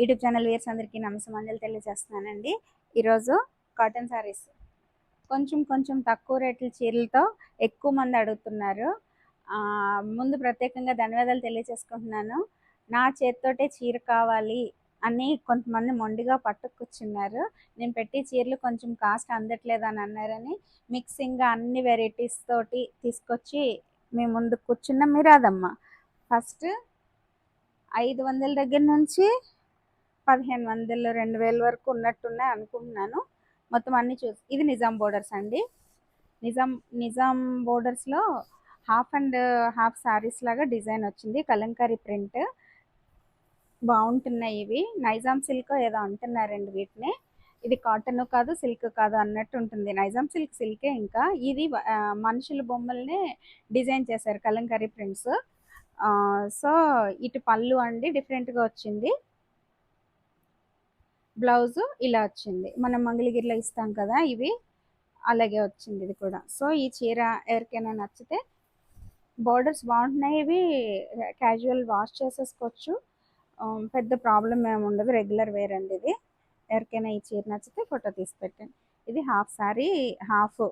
YouTube channel wears అందరికీ నమస్కారాలు తెలియజేస్తున్నానండి. ఈరోజు కాటన్ శారీస్ కొంచెం కొంచెం తక్కువ రేట్ల చీరలతో ఎక్కువ మంది అడుగుతున్నారు. ముందు ప్రత్యేకంగా ధన్యవాదాలు తెలియజేసుకుంటున్నాను. నా చేతితోటే చీర కావాలి అని కొంతమంది మొండిగా పట్టుకొచ్చున్నారు. నేను పెట్టి చీరలు కొంచెం కాస్ట్ అందట్లేదు అని అన్నారని మిక్సింగ్గా అన్ని వెరైటీస్ తోటి తీసుకొచ్చి మీ ముందు కూర్చున్న. మీరాదమ్మా. ఫస్ట్ ఐదు వందల దగ్గర నుంచి పదిహేను వందలు రెండు వేల వరకు ఉన్నట్టున్నాయి అనుకుంటున్నాను. మొత్తం అన్ని చూసి ఇది నిజాం బోర్డర్స్ అండి. నిజాం నిజాం బోర్డర్స్లో హాఫ్ అండ్ హాఫ్ శారీస్ లాగా డిజైన్ వచ్చింది. కలంకారీ ప్రింట్. బాగుంటున్నాయి ఇవి. నైజాం సిల్క్ ఏదో అంటున్నారండి వీటిని. ఇది కాటన్ కాదు సిల్క్ కాదు అన్నట్టు ఉంటుంది. నైజాం సిల్క్ సిల్కే ఇంకా. ఇది మనుషుల బొమ్మల్ని డిజైన్ చేశారు కలంకారీ ప్రింట్స్. సో ఇటు పళ్ళు అండి డిఫరెంట్గా వచ్చింది. బ్లౌజ్ ఇలా వచ్చింది. మనం మంగళగిరిలో ఇస్తాం కదా ఇవి. అలాగే వచ్చింది ఇది కూడా. సో ఈ చీర ఎవరికైనా నచ్చితే బోర్డర్స్ బాగుంటున్నాయి. ఇవి క్యాజువల్ వాష్ చేసేసుకోవచ్చు. పెద్ద ప్రాబ్లం ఏమి ఉండదు. రెగ్యులర్ వేర్ అండి ఇది. ఎవరికైనా ఈ చీర నచ్చితే ఫోటో తీసి పెట్టండి. ఇది హాఫ్ సారీ హాఫ్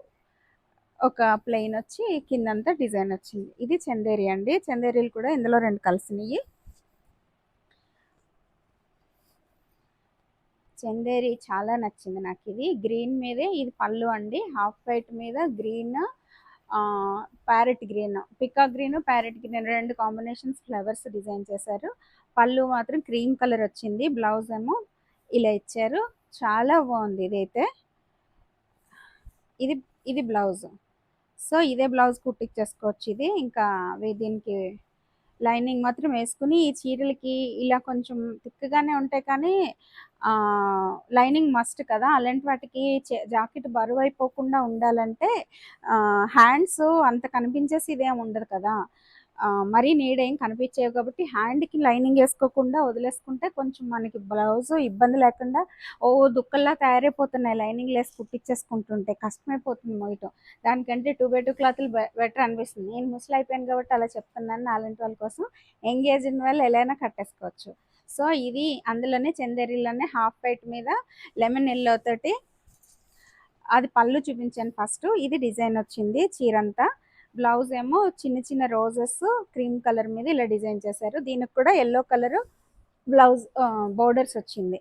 ఒక ప్లెయిన్ వచ్చి కిందంతా డిజైన్ వచ్చింది. ఇది చందేరి అండి. చందేరీలు కూడా ఇందులో రెండు కలిసినాయి. చందేరి చాలా నచ్చింది నాకు ఇది గ్రీన్ మీదే ఇది పళ్ళు అండి. హాఫ్ వైట్ మీద గ్రీన్ ప్యారెట్ గ్రీన్ పికా గ్రీన్ ప్యారెట్ గ్రీన్ రెండు కాంబినేషన్స్ ఫ్లవర్స్ డిజైన్ చేశారు. పళ్ళు మాత్రం క్రీమ్ కలర్ వచ్చింది. బ్లౌజ్ ఏమో ఇలా ఇచ్చారు. చాలా బాగుంది ఇదైతే. ఇది ఇది బ్లౌజ్. సో ఇదే బ్లౌజ్ కుట్టించేసుకోవచ్చు ఇది. ఇంకా దీనికి లైనింగ్ మాత్రం వేసుకుని ఈ చీరలకి ఇలా కొంచెం థిక్గానే ఉంటాయి కానీ లైనింగ్ మస్ట్ కదా. అలాంటి వాటికి జాకెట్ బరువు అయిపోకుండా ఉండాలంటే హ్యాండ్స్ అంత కనిపించేసి ఇదేం ఉండదు కదా. మరీ నీడేం కనిపించేవి కాబట్టి హ్యాండ్కి లైనింగ్ వేసుకోకుండా వదిలేసుకుంటే కొంచెం మనకి బ్లౌజ్ ఇబ్బంది లేకుండా ఓ దుక్కల్లా తయారైపోతున్నాయి. లైనింగ్ లేసి కుట్టించేసుకుంటుంటే కష్టమైపోతుంది మోయటం దానికంటే టూ బై టూ క్లాత్లు బెటర్ అనిపిస్తుంది. నేను ముసలి అయిపోయాను కాబట్టి అలా చెప్తున్నాను నాలాంటి వాళ్ళ కోసం. ఎంగేజ్ అయిన వాళ్ళు ఎలా కట్టేసుకోవచ్చు. సో ఇది అందులోనే చందేరిలోనే హాఫ్ వైట్ మీద లెమన్ ఎల్లో తోటి అది పళ్ళు చూపించాను ఫస్ట్. ఇది డిజైన్ వచ్చింది చీరంతా. బ్లౌజ్ ఏమో చిన్న చిన్న రోజెస్ క్రీమ్ కలర్ మీద ఇలా డిజైన్ చేశారు. దీనికి కూడా ఎల్లో కలర్ బ్లౌజ్ బోర్డర్స్ వచ్చింది.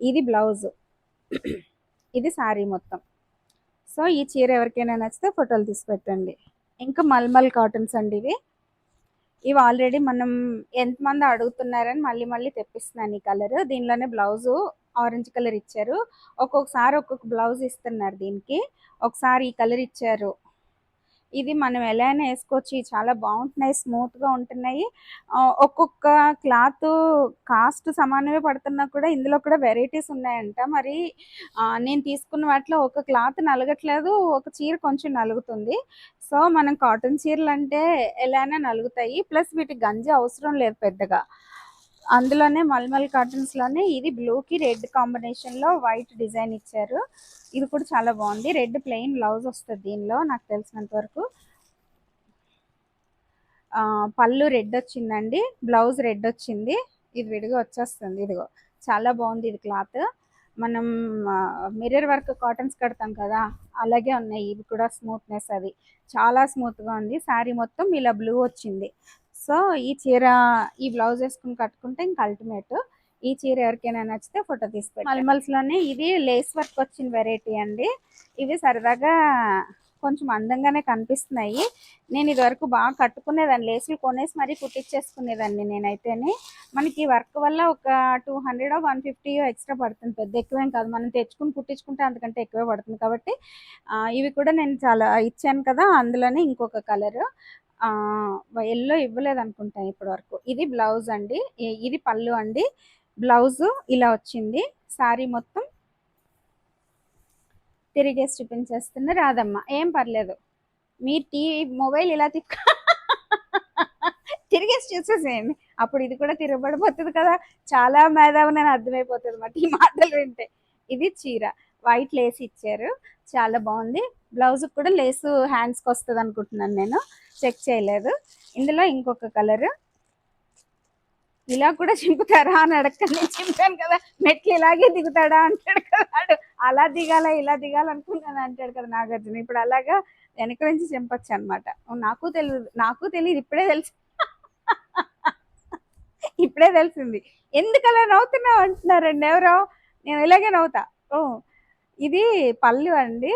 ఇది బ్లౌజ్. ఇది శారీ మొత్తం. సో ఈ చీర ఎవరికైనా నచ్చితే ఫోటోలు తీసి పెట్టండి. ఇంకా మల్మల్ కాటన్స్ అండి ఇవి. ఇవి ఆల్రెడీ మనం ఎంతమంది అడుగుతున్నారని మళ్ళీ మళ్ళీ తెప్పిస్తున్నాను ఈ కలర్ దీనిలోనే బ్లౌజు ఆరెంజ్ కలర్ ఇచ్చారు. ఒక్కొక్కసారి ఒక్కొక్క బ్లౌజ్ ఇస్తున్నారు దీనికి. ఒకసారి ఈ కలర్ ఇచ్చారు. ఇది మనం ఎలా అయినా వేసుకోవచ్చు చాలా బాగుంటున్నాయి. స్మూత్గా ఉంటున్నాయి. ఒక్కొక్క క్లాత్ కాస్ట్ సమానమే పడుతున్నా కూడా ఇందులో కూడా వెరైటీస్ ఉన్నాయంట. మరి నేను తీసుకున్న వాటిలో ఒక క్లాత్ నలగట్లేదు ఒక చీర కొంచెం నలుగుతుంది. సో మనం కాటన్ చీరలు అంటే ఎలా అయినా నలుగుతాయి. ప్లస్ వీటికి గంజి అవసరం లేదు పెద్దగా. అందులోనే మల్మల్ కాటన్స్లోనే ఇది బ్లూకి రెడ్ కాంబినేషన్లో వైట్ డిజైన్ ఇచ్చారు. ఇది కూడా చాలా బాగుంది. రెడ్ ప్లెయిన్ బ్లౌజ్ వస్తుంది దీనిలో నాకు తెలిసినంత వరకు. పళ్ళు రెడ్ వచ్చిందండి. బ్లౌజ్ రెడ్ వచ్చింది. ఇది విడిగా వచ్చేస్తుంది. ఇదిగో చాలా బాగుంది ఇది క్లాత్ మనం మిర్రర్ వర్క్ కాటన్స్ కడతాం కదా అలాగే ఉన్నాయి. ఇవి కూడా స్మూత్నెస్ అది చాలా స్మూత్గా ఉంది. శారీ మొత్తం ఇలా బ్లూ వచ్చింది. సో ఈ చీర ఈ బ్లౌజ్ వేసుకుని కట్టుకుంటే ఇంకా అల్టిమేట్ ఈ చీర ఎవరికైనా నచ్చితే ఫోటో తీసి మల్మల్స్లోనే ఇది లేస్ వర్క్ వచ్చిన వెరైటీ అండి. ఇవి సరదాగా కొంచెం అందంగానే కనిపిస్తున్నాయి. నేను ఇదివరకు బాగా కట్టుకునేదాన్ని లేసులు కొనేసి మరీ కుట్టించేసుకునేదాన్ని నేనైతేనే. మనకి వర్క్ వల్ల ఒక two hundred one fifty extra పడుతుంది. పెద్ద ఎక్కువేం కాదు. మనం తెచ్చుకుని కుట్టించుకుంటే అంతకంటే ఎక్కువే పడుతుంది. కాబట్టి ఇవి కూడా నేను చాలా ఇచ్చాను కదా అందులోనే ఇంకొక కలర్ ఎల్లో ఇవ్వలేదు అనుకుంటాను ఇప్పటి వరకు ఇది బ్లౌజ్ అండి. ఇది పళ్ళు అండి. బ్లౌజ్ ఇలా వచ్చింది. శారీ మొత్తం తిరిగేసి చూపించేస్తుంది రాదమ్మ ఏం పర్లేదు. మీ టీ మొబైల్ ఇలా తిక్క తిరిగేసి చూసేసేయండి. అప్పుడు ఇది కూడా తిరగబడిపోతుంది కదా. చాలా మేధావి నేను అర్థమైపోతుంది మాట ఈ మాటలు వింటే. ఇది చీర. వైట్ లేసి ఇచ్చారు. చాలా బాగుంది. బ్లౌజ్ కూడా లేసు హ్యాండ్స్కి వస్తుంది అనుకుంటున్నాను నేను. చెక్ చేయలేదు. ఇందులో ఇంకొక కలర్ ఇలా కూడా చింపుతారా అని అడగండి చింపాను కదా. మెట్లు ఇలాగే దిగుతాడా అంటాడు కదా అలా దిగాల ఇలా దిగాలనుకున్నాను అంటాడు కదా నాగార్జున. ఇప్పుడు అలాగా వెనక నుంచి చింపచ్చు అనమాట నాకు తెలియదు నాకు తెలియదు. ఇప్పుడే తెలుసు. ఇప్పుడే తెలిసింది. ఎందుకలా నవ్వుతున్నావు అంటున్నారండి ఎవరో? నేను ఇలాగే నవ్వుతా. ఓ ఇది పళ్ళు అండి.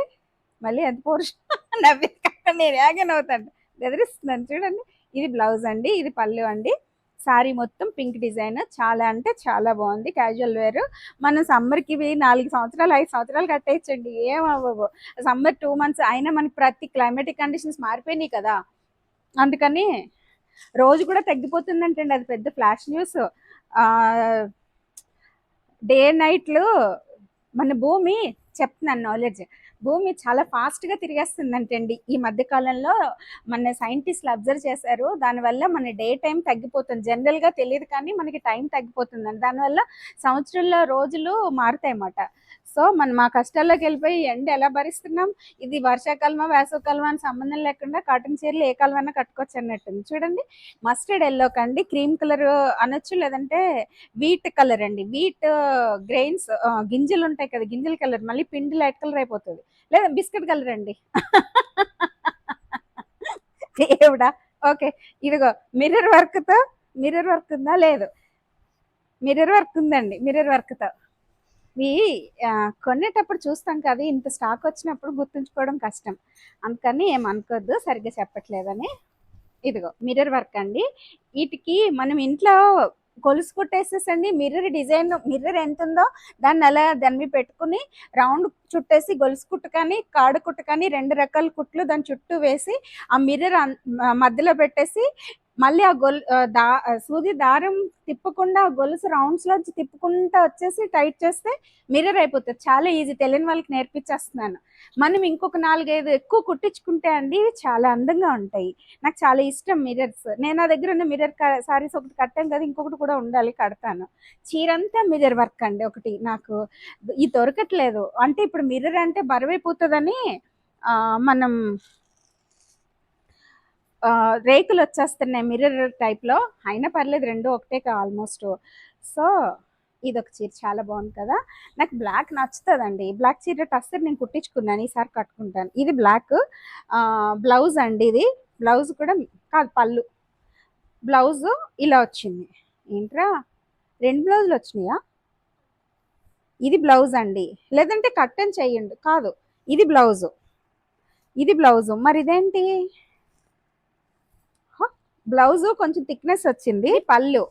మళ్ళీ ఎంత పోర్షన్ నవ్వి నేను ఇలాగే నవ్వుతాను. బెదిరిస్తున్నాను. చూడండి ఇది బ్లౌజ్ అండి ఇది పళ్ళు అండి. సారీ మొత్తం పింక్ డిజైన్. చాలా అంటే చాలా బాగుంది. Casual wear. మనం సమ్మర్కి నాలుగు సంవత్సరాలు ఐదు సంవత్సరాలు కట్టేయచ్చండి. ఏం సమ్మర్ టూ మంత్స్ అయినా మనకి ప్రతి క్లైమేటిక్ కండిషన్స్ మారిపోయినాయి కదా. అందుకని రోజు కూడా తగ్గిపోతుందంటండి. అది పెద్ద ఫ్లాష్ న్యూస్. డే నైట్లు మన భూమి చెప్తున్నాను నాలెడ్జ్ భూమి చాలా ఫాస్ట్గా తిరిగేస్తుందంటండి. ఈ మధ్య కాలంలో మన సైంటిస్టులు అబ్జర్వ్ చేశారు. దానివల్ల మన డే టైం తగ్గిపోతుంది. జనరల్గా తెలియదు కానీ మనకి టైం తగ్గిపోతుందండి. దానివల్ల సంవత్సరంలో రోజులు మారుతాయి అన్నమాట సో మనం మా కష్టాల్లోకి వెళ్ళిపోయి ఎండ ఎలా భరిస్తున్నాం? ఇది వర్షాకాలమా వేసవకాలమా అని సంబంధం లేకుండా కాటన్ చీరలు ఏ కాలమైనా కట్టుకోవచ్చు అన్నట్టుంది. చూడండి మస్టర్డ్ ఎల్లో కండి క్రీమ్ కలర్ అనొచ్చు లేదంటే వీట్ కలర్ అండి. వీట్ గ్రెయిన్స్ గింజలు ఉంటాయి కదా గింజల కలర్ మళ్ళీ పిండి లైట్ కలర్ అయిపోతుంది. లేదా బిస్కెట్ కలర్ అండి. దేవుడా ఓకే ఇదిగో మిర్రర్ వర్క్తో మిర్రర్ వర్క్ ఉందా? లేదు. మిర్రర్ వర్క్ ఉందండి మిర్రర్ వర్క్తో. ఇవి కొనేటప్పుడు చూస్తాం కదా ఇంత స్టాక్ వచ్చినప్పుడు గుర్తుంచుకోవడం కష్టం. అందుకని ఏం సరిగ్గా చెప్పట్లేదని. ఇదిగో మిర్రర్ వర్క్ అండి. వీటికి మనం ఇంట్లో గొలుసు కుట్టేసేసండి మిర్రర్ డిజైన్ మిర్రర్ ఎంత ఉందో దాన్ని అలా దాని మీద పెట్టుకుని రౌండ్ చుట్టేసి గొలుసు కుట్టు కానీ కాడు కుట్టు కానీ రెండు రకాల కుట్లు దాని చుట్టూ వేసి ఆ మిర్రర్ మధ్యలో పెట్టేసి మళ్ళీ ఆ గొల్ దా సూది దారం తిప్పకుండా ఆ గొలుసు రౌండ్స్లోంచి తిప్పుకుంటా వచ్చేసి టైట్ చేస్తే మిర్రర్ అయిపోతుంది. చాలా ఈజీ. తెలియని వాళ్ళకి నేర్పించేస్తున్నాను. మనం ఇంకొక నాలుగైదు ఎక్కువ కుట్టించుకుంటే అండి చాలా అందంగా ఉంటాయి. నాకు చాలా ఇష్టం మిర్రర్స్ నేను నా దగ్గర ఉన్న మిర్రర్ సారీస్ ఒకటి కట్టాం కదా ఇంకొకటి కూడా ఉండాలి కడతాను. చీరంతా మిర్రర్ వర్క్ అండి ఒకటి. నాకు ఇది దొరకట్లేదు. అంటే ఇప్పుడు మిర్రర్ అంటే బరువైపోతుందని మనం రేకులు వచ్చేస్తున్నాయి మిర్రర్ టైప్లో అయినా పర్లేదు రెండు ఒకటే ఆల్మోస్ట్ సో ఇది ఒక చీర చాలా బాగుంది కదా. నాకు బ్లాక్ నచ్చుతుందండి. బ్లాక్ చీర టస్సర్ నేను కుట్టించుకున్నాను ఈసారి కట్టుకుంటాను. ఇది బ్లాక్ బ్లౌజ్ అండి ఇది. బ్లౌజ్ కూడా కాదు పళ్ళు. బ్లౌజ్ ఇలా వచ్చింది. ఏంట్రా? రెండు బ్లౌజులు వచ్చినాయా? ఇది బ్లౌజ్ అండి. లేదంటే కట్టని చెయ్యండి కాదు ఇది బ్లౌజు ఇది బ్లౌజు మరి ఇదేంటి బ్లౌజ్ కొంచెం థిక్నెస్ వచ్చింది. పళ్ళు.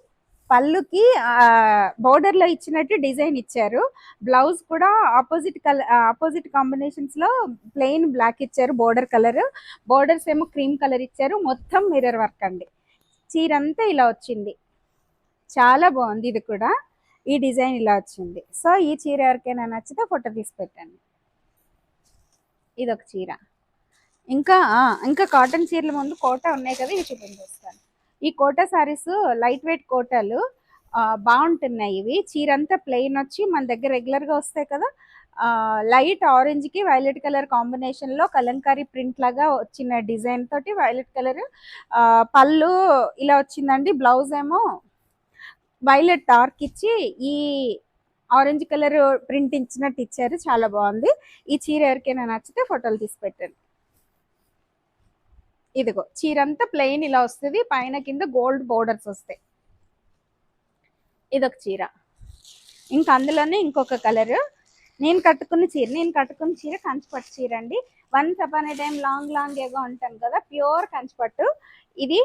పళ్ళుకి బోర్డర్లో ఇచ్చినట్టు డిజైన్ ఇచ్చారు. బ్లౌజ్ కూడా ఆపోజిట్ కలర్ ఆపోజిట్ కాంబినేషన్స్లో ప్లెయిన్ బ్లాక్ ఇచ్చారు బోర్డర్ కలర్. బోర్డర్స్ ఏమో క్రీమ్ కలర్ ఇచ్చారు. మొత్తం మిర్రర్ వర్క్ అండి. చీర అంతా ఇలా వచ్చింది. చాలా బాగుంది ఇది కూడా. ఈ డిజైన్ ఇలా వచ్చింది. సో ఈ చీర ఎవరికైనా నచ్చితే ఫోటో తీసి పెట్టండి. ఇది ఒక చీర. ఇంకా ఇంకా కాటన్ చీరల ముందు కోట ఉన్నాయి కదా ఇవి చూపించేస్తాను ఈ కోట సారీస్ లైట్ వెయిట్ కోటాలు బాగుంటున్నాయి ఇవి. చీర అంతా ప్లెయిన్ వచ్చి మన దగ్గర రెగ్యులర్గా వస్తాయి కదా లైట్ ఆరెంజ్కి వైలెట్ కలర్ కాంబినేషన్లో కలంకారీ ప్రింట్ లాగా వచ్చిన డిజైన్ తోటి వైలెట్ కలర్ పళ్ళు ఇలా వచ్చిందండి. బ్లౌజ్ ఏమో వైలెట్ డార్క్ ఇచ్చి ఈ ఆరెంజ్ కలర్ ప్రింట్ ఇచ్చినట్టు ఇచ్చారు చాలా బాగుంది. ఈ చీర ఎవరికైనా నచ్చితే ఫోటోలు తీసి పెట్టండి. ఇదిగో చీర అంతా ప్లెయిన్ ఇలా వస్తుంది పైన కింద గోల్డ్ బోర్డర్స్ వస్తాయి. ఇదొక చీర. ఇంకా అందులోనే ఇంకొక కలర్ నేను కట్టుకున్న చీర నేను కట్టుకున్న చీర కంచిపట్టు చీర అండి. Once upon a time long long ఏగా ఉంటాను కదా ప్యూర్ కంచిపట్టు. ఇది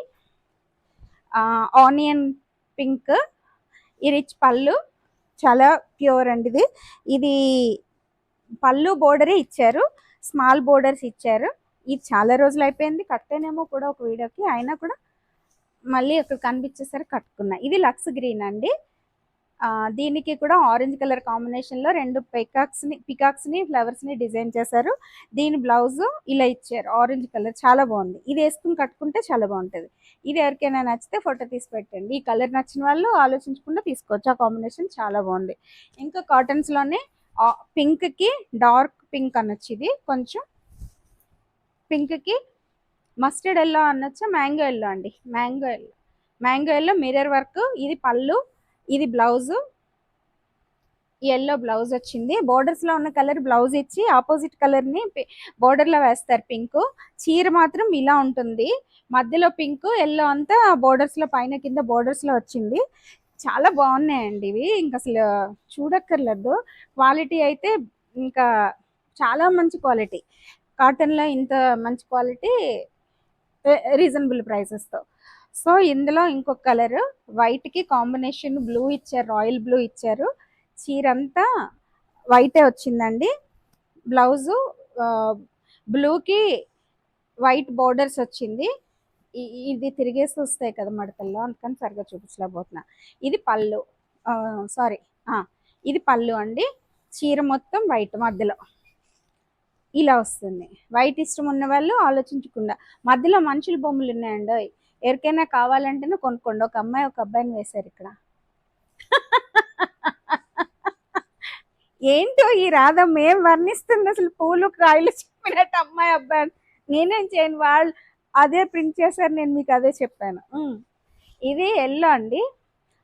ఆనియన్ పింక్ ఈ రిచ్ పళ్ళు చాలా ప్యూర్ అండి ఇది. ఇది పళ్ళు బోర్డరే ఇచ్చారు స్మాల్ బోర్డర్స్ ఇచ్చారు. ఇది చాలా రోజులు అయిపోయింది. కట్టానేమో కూడా ఒక వీడియోకి. అయినా కూడా మళ్ళీ అక్కడ కనిపించేసరికి కట్టుకున్నా. ఇది లక్స్ గ్రీన్ అండి. దీనికి కూడా ఆరెంజ్ కలర్ కాంబినేషన్లో రెండు పికాక్స్ని పికాక్స్ని ఫ్లవర్స్ని డిజైన్ చేశారు. దీని బ్లౌజ్ ఇలా ఇచ్చారు. Orange colour. చాలా బాగుంది. ఇది వేసుకుని కట్టుకుంటే చాలా బాగుంటుంది. ఇది ఎవరికైనా నచ్చితే ఫోటో తీసి పెట్టండి. ఈ కలర్ నచ్చిన వాళ్ళు ఆలోచించకుండా తీసుకోవచ్చు. ఆ కాంబినేషన్ చాలా బాగుంది. ఇంకా కాటన్స్లోనే పింక్కి డార్క్ పింక్ అనొచ్చు ఇది. కొంచెం పింక్కి మస్టర్డ్ ఎల్లో అనొచ్చు? మ్యాంగో ఎల్లో అండి. Mango yellow. Mango yellow mirror work. ఇది పళ్ళు. ఇది బ్లౌజు. ఎల్లో బ్లౌజ్ వచ్చింది. బోర్డర్స్లో ఉన్న కలర్ బ్లౌజ్ ఇచ్చి ఆపోజిట్ కలర్ని బోర్డర్లో వేస్తారు పింక్. చీర మాత్రం ఇలా ఉంటుంది. మధ్యలో పింక్ ఎల్లో అంతా బోర్డర్స్లో పైన కింద బోర్డర్స్లో వచ్చింది. చాలా బాగున్నాయండి ఇవి. ఇంకా అసలు చూడక్కర్లేదు. క్వాలిటీ అయితే ఇంకా చాలా మంచి క్వాలిటీ. కాటన్లో ఇంత మంచి క్వాలిటీ రీజనబుల్ ప్రైసెస్తో సో ఇందులో ఇంకొక కలర్ వైట్కి కాంబినేషన్ బ్లూ ఇచ్చారు రాయల్ బ్లూ ఇచ్చారు. చీర అంతా వైటే వచ్చిందండి. బ్లౌజు బ్లూకి వైట్ బోర్డర్స్ వచ్చింది. ఇది తిరిగేసి వస్తాయి కదా మడతల్లో అందుకని సరిగా చూపించలేకపోతున్నా. ఇది పళ్ళు సారీ ఇది పళ్ళు అండి. చీర మొత్తం వైట్ మధ్యలో. ఇలా వస్తుంది. వైట్ ఇష్టం ఉన్న వాళ్ళు ఆలోచించకుండా. మధ్యలో మనుషుల బొమ్మలు ఉన్నాయండి. ఎవరికైనా కావాలంటేనే కొనుక్కోండి. ఒక అమ్మాయి ఒక అబ్బాయిని వేశారు ఇక్కడ. ఏంటో ఈ రాధమ్మ ఏం వర్ణిస్తుంది అసలు పూలు కాయలు చెప్పినట్టు అమ్మాయి అబ్బాయి. నేనేం చేయను? వాళ్ళు అదే ప్రింట్ చేశారు నేను మీకు అదే చెప్పాను. ఇది ఎల్లో అండి.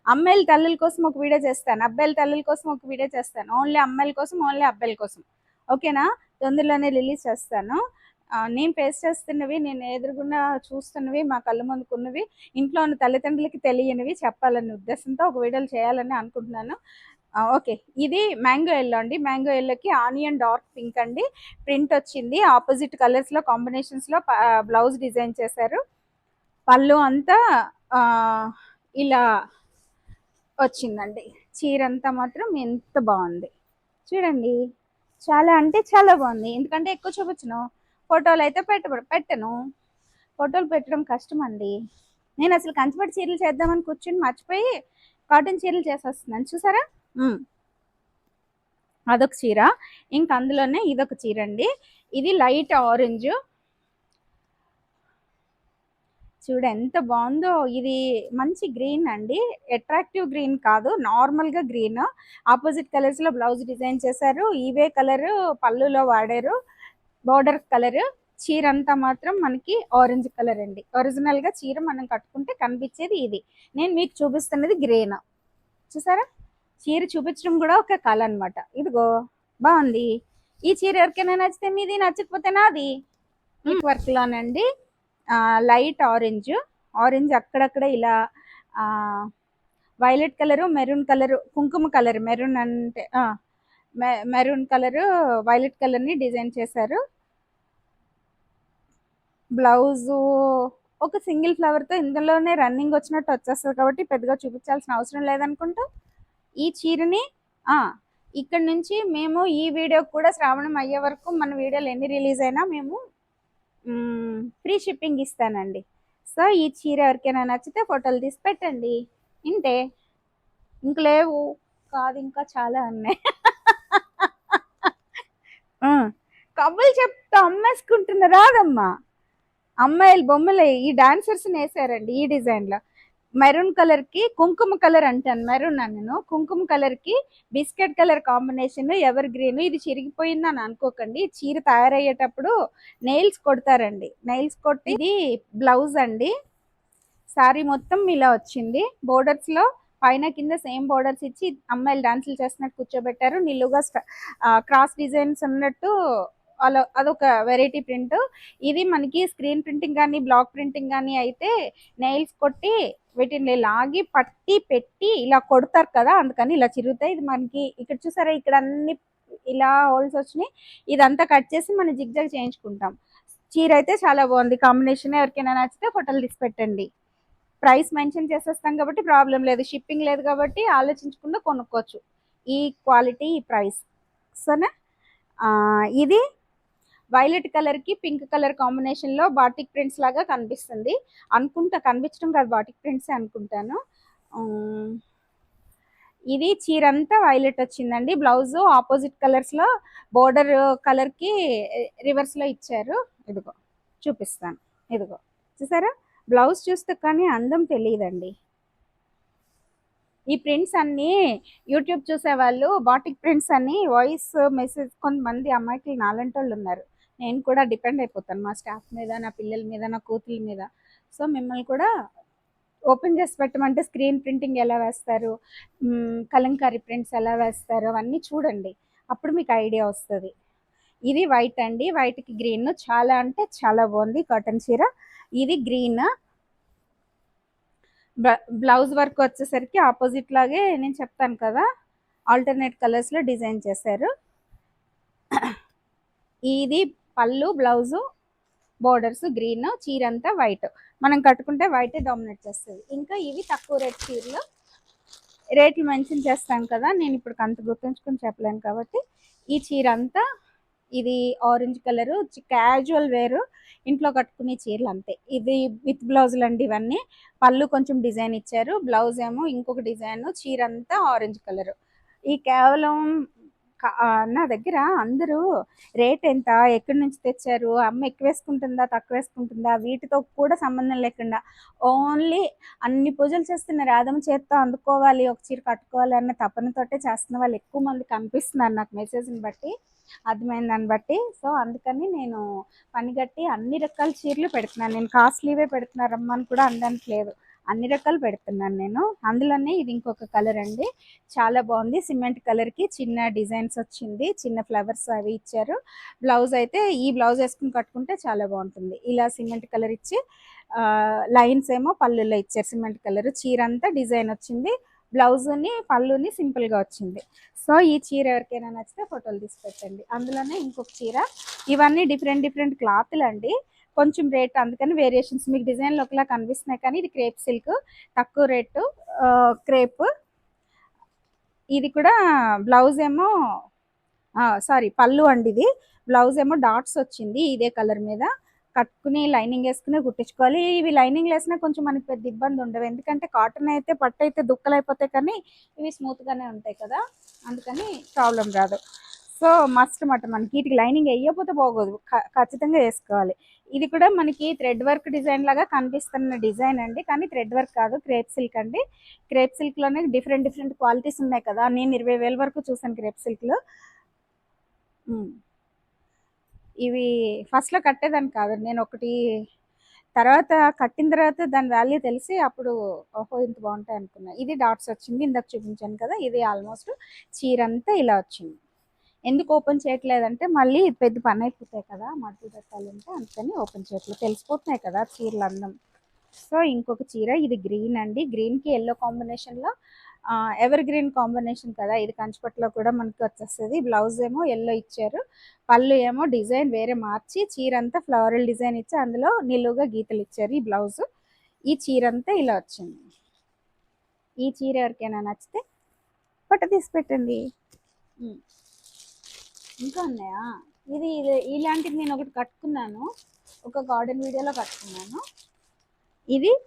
అమ్మాయిల తల్లుల కోసం ఒక వీడియో చేస్తాను. అబ్బాయిల తల్లుల కోసం ఒక వీడియో చేస్తాను. ఓన్లీ అమ్మాయిల కోసం ఓన్లీ అబ్బాయిల కోసం. ఓకేనా? తొందరలోనే రిలీజ్ చేస్తాను. నేను ఫేస్ చేస్తున్నవి నేను ఎదురుగున్న చూస్తున్నవి మా కళ్ళ ముందుకున్నవి ఇంట్లో ఉన్న తల్లిదండ్రులకి తెలియనివి చెప్పాలనే ఉద్దేశంతో ఒక వీడియోలు చేయాలని అనుకుంటున్నాను. ఓకే. ఇది మ్యాంగో ఎల్లో అండి. మ్యాంగో ఎల్లోకి ఆనియన్ డార్క్ పింక్ అండి. ప్రింట్ వచ్చింది. ఆపోజిట్ కలర్స్లో కాంబినేషన్స్లో బ్లౌజ్ డిజైన్ చేశారు. పళ్ళు అంతా ఇలా వచ్చిందండి. చీర అంతా మాత్రం ఎంత బాగుంది. చూడండి. చాలా అంటే చాలా బాగుంది. ఎందుకంటే ఎక్కువ చూపించను. ఫోటోలు అయితే పెట్ట పెట్టను. ఫోటోలు పెట్టడం కష్టం అండి నేను అసలు కంచిపట్టి చీరలు చేద్దామని కూర్చొని మర్చిపోయి కాటన్ చీరలు చేసేస్తున్నాను. చూసారా. అదొక చీర. ఇంక అందులోనే ఇదొక చీర అండి ఇది లైట్ ఆరెంజ్. చూడ ఎంత బాగుందో. ఇది మంచి గ్రీన్ అండి. అట్రాక్టివ్ గ్రీన్ కాదు నార్మల్గా గ్రీన్. ఆపోజిట్ కలర్స్లో బ్లౌజ్ డిజైన్ చేశారు. ఇవే కలర్ పళ్ళులో వాడారు. Border colour. చీర అంతా మాత్రం మనకి ఆరెంజ్ కలర్ అండి. ఒరిజినల్గా చీర మనం కట్టుకుంటే కనిపించేది ఇది. నేను మీకు చూపిస్తున్నది గ్రీన్. చూసారా? చీర చూపించడం కూడా ఒక కళ అన్నమాట. ఇదిగో బాగుంది. ఈ చీర ఎవరికైనా నచ్చితే మీది నచ్చకపోతే నాది. వర్క్ లోనండి లైట్ ఆరెంజ్. ఆరెంజ్ అక్కడక్కడ ఇలా వైలెట్ కలరు మెరూన్ కలరు కుంకుమ కలర్ మెరూన్ అంటే మెరూన్ కలరు వైలెట్ కలర్ని డిజైన్ చేశారు. బ్లౌజు ఒక సింగిల్ ఫ్లవర్తో ఇందులోనే రన్నింగ్ వచ్చినట్టు వచ్చేస్తుంది కాబట్టి పెద్దగా చూపించాల్సిన అవసరం లేదనుకుంటా. ఈ చీరని ఇక్కడ నుంచి మేము ఈ వీడియో కూడా శ్రావణం అయ్యే వరకు మన వీడియోలు ఎన్ని రిలీజ్ అయినా మేము ఫ్రీ షిప్పింగ్ ఇస్తానండి. సో ఈ చీర ఎవరికైనా నచ్చితే ఫోటోలు తీసి పెట్టండి. ఇంతే. ఇంక లేవు. కాదు ఇంకా చాలా ఉన్నాయి. ఆ, కబులు చెప్తా అమ్మేసుకుంటున్న రాదమ్మా. అమ్మాయిల బొమ్మలు ఈ డాన్సర్స్ని వేసారండి ఈ డిజైన్లో. మెరూన్ కలర్కి కుంకుమ కలర్ అంటాను. మెరూన్ నేను. కుంకుమ కలర్కి biscuit colour combination evergreen ఇది చిరిగిపోయిందని అనుకోకండి. చీర తయారయ్యేటప్పుడు నెయిల్స్ కొడతారండి. నెయిల్స్ కొట్టి ఇది బ్లౌజ్ అండి. సారీ మొత్తం ఇలా వచ్చింది. బోర్డర్స్లో పైన కింద సేమ్ బోర్డర్స్ ఇచ్చి అమ్మాయిలు డాన్సులు చేస్తున్నట్టు కూర్చోబెట్టారు. నిలువుగా క్రాస్ డిజైన్స్ ఉన్నట్టు అలా అదొక వెరైటీ ప్రింట్. ఇది మనకి స్క్రీన్ ప్రింటింగ్ కానీ బ్లాక్ ప్రింటింగ్ కానీ అయితే నెయిల్స్ కొట్టి వీటిని లాగి పట్టి పెట్టి ఇలా కొడతారు కదా అందుకని ఇలా చిరుగుతాయి. ఇది మనకి ఇక్కడ చూసారా ఇక్కడ అన్ని ఇలా హోల్స్ వచ్చినాయి. ఇదంతా కట్ చేసి మనం జిగ్జాగ్ చేయించుకుంటాం. చీర అయితే చాలా బాగుంది. కాంబినేషన్ ఎవరికైనా నచ్చితే ఫోటోలు తీసి పెట్టండి. ప్రైస్ మెన్షన్ చేసేస్తాం కాబట్టి ప్రాబ్లం లేదు. షిప్పింగ్ లేదు కాబట్టి ఆలోచించకుండా కొనుక్కోవచ్చు. ఈ క్వాలిటీ ఈ ప్రైస్. సరేనా? ఇది వైలెట్ కలర్కి పింక్ కలర్ కాంబినేషన్లో బాటిక్ ప్రింట్స్ లాగా కనిపిస్తుంది. అనుకుంటా కనిపించడం కాదు బాటిక్ ప్రింట్స్ అనుకుంటాను. ఇది చీర అంతా వైలెట్ వచ్చిందండి. బ్లౌజ్ ఆపోజిట్ కలర్స్లో బోర్డర్ కలర్కి రివర్స్లో ఇచ్చారు. ఇదిగో చూపిస్తాను. ఇదిగో చూసారా? బ్లౌజ్ చూస్తే కానీ అందం తెలియదండి. ఈ ప్రింట్స్ అన్ని యూట్యూబ్ చూసేవాళ్ళు బాటిక్ ప్రింట్స్ అన్ని వాయిస్ మెసేజ్ కొంతమంది అమ్మాయికి నాలంటోళ్ళు ఉన్నారు. నేను కూడా డిపెండ్ అయిపోతాను మా స్టాఫ్ మీద నా పిల్లల మీద నా కూతుల మీద. సో మిమ్మల్ని కూడా ఓపెన్ చేసి పెట్టమంటే స్క్రీన్ ప్రింటింగ్ ఎలా వేస్తారు కలంకారీ ప్రింట్స్ ఎలా వేస్తారు అవన్నీ చూడండి. అప్పుడు మీకు ఐడియా వస్తుంది. ఇది వైట్ అండి వైట్కి గ్రీన్. చాలా అంటే చాలా బాగుంది కాటన్ చీర. ఇది గ్రీన్. బ్లౌజ్ వర్క్ వచ్చేసరికి ఆపోజిట్ లాగే నేను చెప్తాను కదా ఆల్టర్నేట్ కలర్స్లో డిజైన్ చేశారు. ఇది పళ్ళు బ్లౌజు బోర్డర్స్ గ్రీన్ చీర అంతా వైట్. మనం కట్టుకుంటే వైట్ డామినేట్ చేస్తుంది. ఇంకా ఇవి తక్కువ రేట్ చీరలు. రేట్లు మెన్షన్ చేస్తాను కదా నేను ఇప్పుడు అంత గుర్తుంచుకొని చెప్పలేను కాబట్టి. ఈ చీర అంతా ఇది ఆరెంజ్ కలర్ క్యాజువల్ వేరు. ఇంట్లో కట్టుకునే చీరలు అంతే. ఇది విత్ బ్లౌజులు అండి ఇవన్నీ. పళ్ళు కొంచెం డిజైన్ ఇచ్చారు. బ్లౌజ్ ఏమో ఇంకొక డిజైన్. చీర అంతా ఆరెంజ్ కలర్ ఈ కేవలం నా దగ్గర అందరూ రేట్ ఎంత? ఎక్కడి నుంచి తెచ్చారు? అమ్మ ఎక్కువ వేసుకుంటుందా తక్కువ వేసుకుంటుందా వీటితో కూడా సంబంధం లేకుండా ఓన్లీ అన్ని పూజలు చేస్తున్న రాధమ్మ చేత్తో అందుకోవాలి ఒక చీర కట్టుకోవాలి అన్న తపనతోటే చేస్తున్న వాళ్ళు ఎక్కువ మంది కనిపిస్తున్నారు నాకు మెసేజ్ని బట్టి అర్థమైన దాన్ని బట్టి. సో అందుకని నేను పనిగట్టి అన్ని రకాల చీరలు పెడుతున్నాను. నేను కాస్ట్లీవే పెడుతున్నారమ్మా అని కూడా అనడానికి లేదు. అన్ని రకాలు పెడుతున్నాను నేను. అందులోనే ఇది ఇంకొక కలర్ అండి. చాలా బాగుంది. సిమెంట్ కలర్కి చిన్న డిజైన్స్ వచ్చింది. చిన్న ఫ్లవర్స్ అవి ఇచ్చారు. బ్లౌజ్ అయితే ఈ బ్లౌజ్ వేసుకుని కట్టుకుంటే చాలా బాగుంటుంది. ఇలా సిమెంట్ కలర్ ఇచ్చి లైన్స్ ఏమో పళ్ళులో ఇచ్చారు సిమెంట్ కలర్. చీర అంతా డిజైన్ వచ్చింది. బ్లౌజ్ని పళ్ళుని సింపుల్గా వచ్చింది. సో ఈ చీర ఎవరికైనా నచ్చితే ఫోటోలు తీసి పెట్టండి. అందులోనే ఇంకొక చీర. ఇవన్నీ డిఫరెంట్ డిఫరెంట్ క్లాత్లు అండి కొంచెం రేట్ అందుకని వేరియేషన్స్ మీకు డిజైన్లు ఒకలా కనిపిస్తున్నాయి కానీ ఇది క్రేప్ సిల్క్ తక్కువ రేటు క్రేప్ ఇది కూడా బ్లౌజ్ ఏమో సారీ పళ్ళు అండి ఇది. బ్లౌజ్ ఏమో డాట్స్ వచ్చింది ఇదే కలర్ మీద. కట్టుకుని లైనింగ్ వేసుకుని కుట్టించుకోవాలి. ఇవి లైనింగ్ వేసినా కొంచెం మనకి పెద్ద ఇబ్బంది ఉండవు. ఎందుకంటే కాటన్ అయితే పట్టు అయితే దుక్కలు అయిపోతాయి కానీ ఇవి స్మూత్ గానే ఉంటాయి కదా. అందుకని ప్రాబ్లం రాదు. సో మస్ట్ మాట మనకి వీటికి లైనింగ్ వేయకపోతే బాగోదు ఖచ్చితంగా వేసుకోవాలి. ఇది కూడా మనకి థ్రెడ్ వర్క్ డిజైన్ లాగా కనిపిస్తున్న డిజైన్ అండి. కానీ థ్రెడ్ వర్క్ కాదు క్రేప్ సిల్క్ అండి. క్రేప్ సిల్క్లోనే డిఫరెంట్ డిఫరెంట్ క్వాలిటీస్ ఉన్నాయి కదా. నేను ఇరవై వేల వరకు చూసాను క్రేప్ సిల్క్లో. ఇవి ఫస్ట్లో కట్టేదాన్ని కాదు. నేను ఒకటి తర్వాత కట్టిన తర్వాత దాని వాల్యూ తెలిసి అప్పుడు ఓహో ఇంత బాగుంటాయి అనుకున్నా. ఇది డాట్స్ వచ్చింది. ఇందాక చూపించాను కదా. ఇది ఆల్మోస్ట్ చీర అంతా ఇలా వచ్చింది. ఎందుకు ఓపెన్ చేయట్లేదంటే మళ్ళీ పెద్ద పని అయిపోతాయి కదా మట్టి పెట్టాలంటే అందుకని ఓపెన్ చేయట్లేదు. తెలిసిపోతున్నాయి కదా చీరలు అందం. సో ఇంకొక చీర ఇది గ్రీన్ అండి. గ్రీన్కి ఎల్లో కాంబినేషన్లో ఎవర్ గ్రీన్ కాంబినేషన్ కదా. ఇది కంచిపట్లో కూడా మనకి వచ్చేస్తుంది. బ్లౌజ్ ఏమో ఎల్లో ఇచ్చారు. పళ్ళు ఏమో డిజైన్ వేరే మార్చి చీర అంతా ఫ్లవరల్ డిజైన్ ఇచ్చి అందులో నిలువుగా గీతలు ఇచ్చారు ఈ బ్లౌజ్ ఈ చీర అంతా ఇలా వచ్చింది. ఈ చీర ఎవరికైనా నచ్చితే పట్ట తీసి పెట్టండి. ఇంకా ఉన్నాయా? ఇది ఇది- ఇలాంటిది నేను ఒకటి కట్టుకున్నాను. ఒక గార్డెన్ వీడియోలో కట్టుకున్నాను. ఇది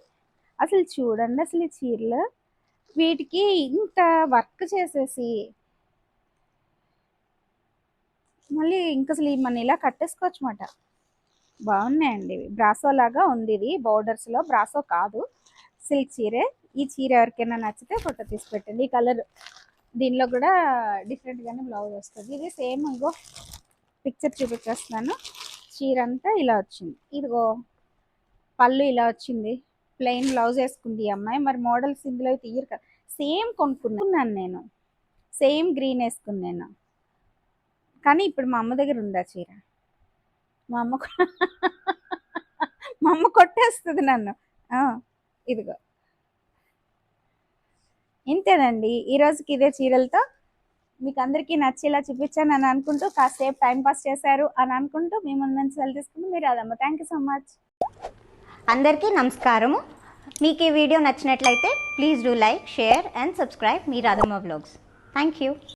అసలు చూడండి అసలు ఈ చీరలు. వీటికి ఇంత వర్క్ చేసేసి మళ్ళీ ఇంక అసలు ఈ మన ఇలా కట్టేసుకోవచ్చు మాట బాగున్నాయండి బ్రాసో లాగా ఉంది ఇది. బోర్డర్స్లో బ్రాసో కాదు. సిల్క్ చీరే. ఈ చీర ఎవరికైనా నచ్చితే ఫోటో తీసి పెట్టండి. ఈ కలర్ దీనిలో కూడా డిఫరెంట్గానే బ్లౌజ్ వస్తుంది. ఇది సేమ్ ఇంకో పిక్చర్ చూపించేస్తున్నాను చీర అంతా ఇలా వచ్చింది. ఇదిగో పళ్ళు ఇలా వచ్చింది. ప్లెయిన్ బ్లౌజ్ వేసుకుంది ఈ అమ్మాయి. మరి మోడల్స్ ఇందులో తీయరు కదా. సేమ్ కొనుక్కున్నాను నేను. సేమ్ గ్రీన్ వేసుకున్నాను. కానీ ఇప్పుడు మా అమ్మ దగ్గర ఉందా చీర? మా అమ్మ మా అమ్మ కొట్టేస్తుంది నన్ను. ఇదిగో. ఇంతేనండి. ఈ రోజుకి ఇదే చీరలతో మీకు అందరికీ నచ్చేలా చూపించాను అని అనుకుంటూ కాసేపు టైం పాస్ చేశారు అని అనుకుంటూ మీ ముందు నుంచి సెల్ తీసుకుంటూ మీరు అదమ్మ థ్యాంక్ యూ సో మచ్ అందరికీ నమస్కారము. మీకు ఈ వీడియో నచ్చినట్లయితే please do like share and subscribe me Radhamma blogs. Thank you